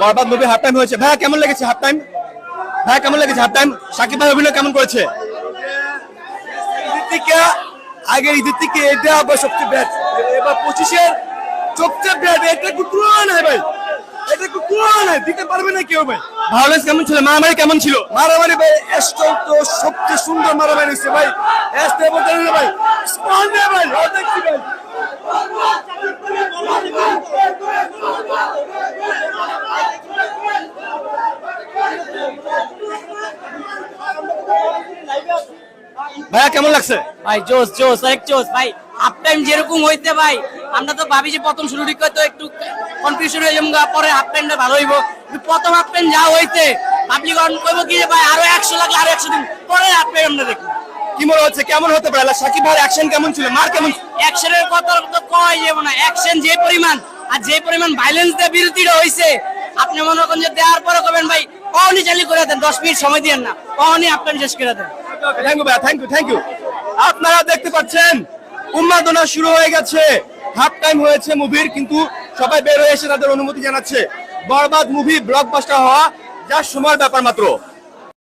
বরবাদ movie half time হয়েছে। ভাইয়া কেমন লেগেছে হাফ টাইম ভাইয়া কেমন লেগেছে হাফ টাইম সাকিব ভাই অভিনয় কেমন করেছে? আগের ঈদের থেকে এটা আবার সবচেয়ে ব্যাট এবার পঁচিশের সবচেয়ে ব্যাট এটা একটু নাই ভাই? এটা নাই দিতে পারবে না কেউ ভাই। ভায়োলেন্স কেমন ছিল? মারামারি কেমন ছিল? মারামারি ভাই এস্টল তো সবচেয়ে সুন্দর মারামারি হচ্ছে ভাই। এস্টে ভাই। স্পন্ডে ভাই ও দেখছি ভাই ভাইয়া কেমন লাগছে? ভাই জোস জোস এক জোস ভাই হাফ টাইম যেরকম হইতে ভাই আমরা তো ভাবি যে প্রথম শুরু দিকে তো একটু কনফিউশন হয়ে যাব পরে হাফ টাইমটা ভালো হইব। প্রথম হাফ টাইম যা হইতে পাবলিক কইব কি ভাই আরও একশো লাগলে আরও একশো দিন পরে হাফ টাইম আমরা দেখব। কি মনে হচ্ছে? কেমন হতে পারে? সাকিব ভাইয়ের অ্যাকশন কেমন ছিল? মার কেমন অ্যাকশনের কথা তো কয় যাব না। অ্যাকশন যে পরিমাণ আর যে পরিমাণ ভাইলেন্স দিয়ে বিরতিটা হইছে আপনি মনে করেন যে দেওয়ার পরে কবেন ভাই কখনই চালু করে দেন দশ মিনিট সময় দিয়েন না। কখনই টাইম শেষ করে দেন। Thank you thank you thank you আপনারা দেখতে পাচ্ছেন, উন্মাদনা শুরু হয়ে গেছে। হাফ টাইম হয়েছে মুভির কিন্তু সবাই বের হয়ে এসে তাদের অনুমতি জানাচ্ছে। বরবাদ মুভি ব্লকবাস্টার হওয়া যা সময়ের ব্যাপার মাত্র।